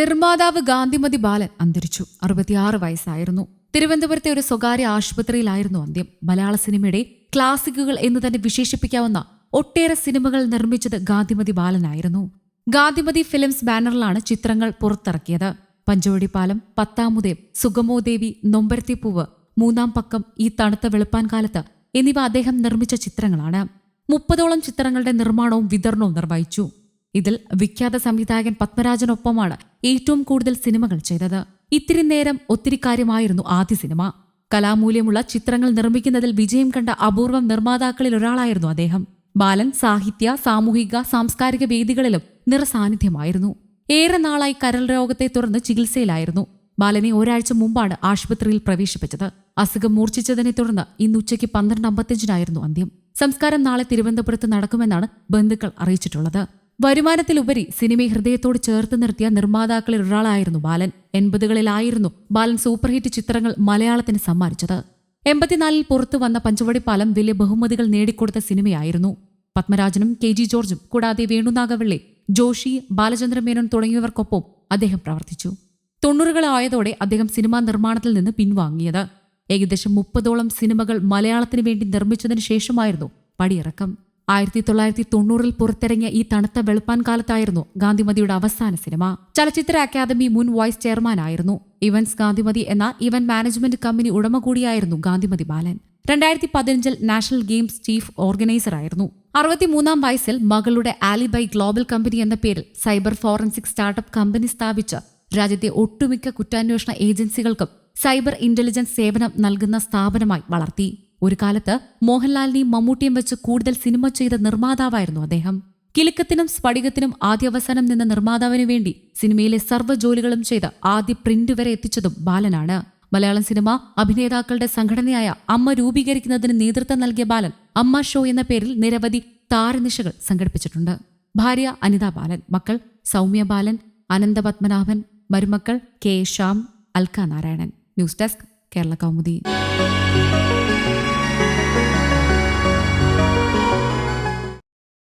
നിർമ്മാതാവ് ഗാന്ധിമതി ബാലൻ അന്തരിച്ചു. അറുപത്തിയാറ് വയസ്സായിരുന്നു. തിരുവനന്തപുരത്തെ ഒരു സ്വകാര്യ ആശുപത്രിയിലായിരുന്നു അന്ത്യം. മലയാള സിനിമയുടെ ക്ലാസിക്കുകൾ എന്ന് തന്നെ വിശേഷിപ്പിക്കാവുന്ന ഒട്ടേറെ സിനിമകൾ നിർമ്മിച്ചത് ഗാന്ധിമതി ബാലനായിരുന്നു. ഗാന്ധിമതി ഫിലിംസ് ബാനറിലാണ് ചിത്രങ്ങൾ പുറത്തിറക്കിയത്. പഞ്ചവടി പാലം പത്താമുദേവ് സുഗമോദേവി നൊമ്പരത്തിപ്പൂവ് മൂന്നാം പക്കം ഈ തണുത്ത വെളുപ്പാൻ കാലത്ത് എന്നിവ അദ്ദേഹം നിർമ്മിച്ച ചിത്രങ്ങളാണ്. മുപ്പതോളം ചിത്രങ്ങളുടെ നിർമ്മാണവും വിതരണവും നിർവഹിച്ചു. ഇതിൽ വിഖ്യാത സംവിധായകൻ പത്മരാജനൊപ്പമാണ് ഏറ്റവും കൂടുതൽ സിനിമകൾ ചെയ്തത്. ഇത്തിരി നേരം ഒത്തിരി കാര്യമായിരുന്നു ആദ്യ സിനിമ. കലാമൂല്യമുള്ള ചിത്രങ്ങൾ നിർമ്മിക്കുന്നതിൽ വിജയം കണ്ട അപൂർവം നിർമ്മാതാക്കളിൽ ഒരാളായിരുന്നു അദ്ദേഹം. ബാലൻ സാഹിത്യ സാമൂഹിക സാംസ്കാരിക വേദികളിലും നിറസാന്നിധ്യമായിരുന്നു. ഏറെ നാളായി കരൾ രോഗത്തെ തുടർന്ന് ചികിത്സയിലായിരുന്നു. ബാലനെ ഒരാഴ്ച മുമ്പാണ് ആശുപത്രിയിൽ പ്രവേശിപ്പിച്ചത്. അസുഖം മൂർച്ഛിച്ചതിനെ തുടർന്ന് ഇന്ന് ഉച്ചയ്ക്ക് പന്ത്രണ്ട് അമ്പത്തിയഞ്ചിനായിരുന്നു അന്ത്യം. സംസ്കാരം നാളെ തിരുവനന്തപുരത്ത് നടക്കുമെന്നാണ് ബന്ധുക്കൾ അറിയിച്ചിട്ടുള്ളത്. വരുമാനത്തിലുപരി സിനിമയെ ഹൃദയത്തോട് ചേർത്ത് നിർത്തിയ നിർമ്മാതാക്കളിൽ ഒരാളായിരുന്നു ബാലൻ. എൺപതുകളിലായിരുന്നു ബാലൻ സൂപ്പർഹിറ്റ് ചിത്രങ്ങൾ മലയാളത്തിന് സമ്മാനിച്ചത്. എൺപത്തിനാലിൽ പുറത്തു വന്ന പഞ്ചവടി പാലം വലിയ ബഹുമതികൾ നേടിക്കൊടുത്ത സിനിമയായിരുന്നു. പത്മരാജനും കെ ജി ജോർജും കൂടാതെ വേണുനാഗവള്ളി ജോഷി ബാലചന്ദ്രൻ മേനോൻ തുടങ്ങിയവർക്കൊപ്പം അദ്ദേഹം പ്രവർത്തിച്ചു. തൊണ്ണൂറുകളായതോടെ അദ്ദേഹം സിനിമാ നിർമ്മാണത്തിൽ നിന്ന് പിൻവാങ്ങിയത്. ഏകദേശം മുപ്പതോളം സിനിമകൾ മലയാളത്തിനു വേണ്ടി നിർമ്മിച്ചതിനു ശേഷമായിരുന്നു പടിയിറക്കം. ആയിരത്തി തൊള്ളായിരത്തി തൊണ്ണൂറിൽ പുറത്തിറങ്ങിയ ഈ തണുത്ത വെളുപ്പാൻ കാലത്തായിരുന്നു ഗാന്ധിമതിയുടെ അവസാന സിനിമ. ചലച്ചിത്ര അക്കാദമി മുൻ വൈസ് ചെയർമാനായിരുന്നു. ഇവൻസ് ഗാന്ധിമതി എന്ന ഇവന്റ് മാനേജ്മെന്റ് കമ്പനി ഉടമ കൂടിയായിരുന്നു ഗാന്ധിമതി ബാലൻ. രണ്ടായിരത്തി പതിനഞ്ചിൽ നാഷണൽ ഗെയിംസ് ചീഫ് ഓർഗനൈസറായിരുന്നു അറുപത്തിമൂന്നാം വയസ്സിൽ മകളുടെ ആലിബൈ ഗ്ലോബൽ കമ്പനി എന്ന പേരിൽ സൈബർ ഫോറൻസിക് സ്റ്റാർട്ടപ്പ് കമ്പനി സ്ഥാപിച്ച് രാജ്യത്തെ ഒട്ടുമിക്ക കുറ്റാന്വേഷണ ഏജൻസികൾക്കും സൈബർ ഇന്റലിജൻസ് സേവനം നൽകുന്ന സ്ഥാപനമായി വളർത്തി. ഒരു കാലത്ത് മോഹൻലാലിനെയും മമ്മൂട്ടിയും വെച്ച് കൂടുതൽ സിനിമ ചെയ്ത നിർമ്മാതാവായിരുന്നു അദ്ദേഹം. കിലുക്കത്തിനും സ്ഫടികത്തിനും ആദ്യാവസാനം നിന്ന നിർമ്മാതാവിനു വേണ്ടി സിനിമയിലെ സർവ ജോലികളും ചെയ്ത് ആദ്യ പ്രിന്റ് വരെ എത്തിച്ചതും ബാലനാണ്. മലയാളം സിനിമ അഭിനേതാക്കളുടെ സംഘടനയായ അമ്മ രൂപീകരിക്കുന്നതിന് നേതൃത്വം നൽകിയ ബാലൻ അമ്മ ഷോ എന്ന പേരിൽ നിരവധി താരനിശകൾ സംഘടിപ്പിച്ചിട്ടുണ്ട്. ഭാര്യ അനിത ബാലൻ മക്കൾ സൗമ്യ ബാലൻ അനന്തപത്മനാഭൻ മരുമക്കൾ K Shyam Alka Narayanan. News desk Kerala Kaumudi.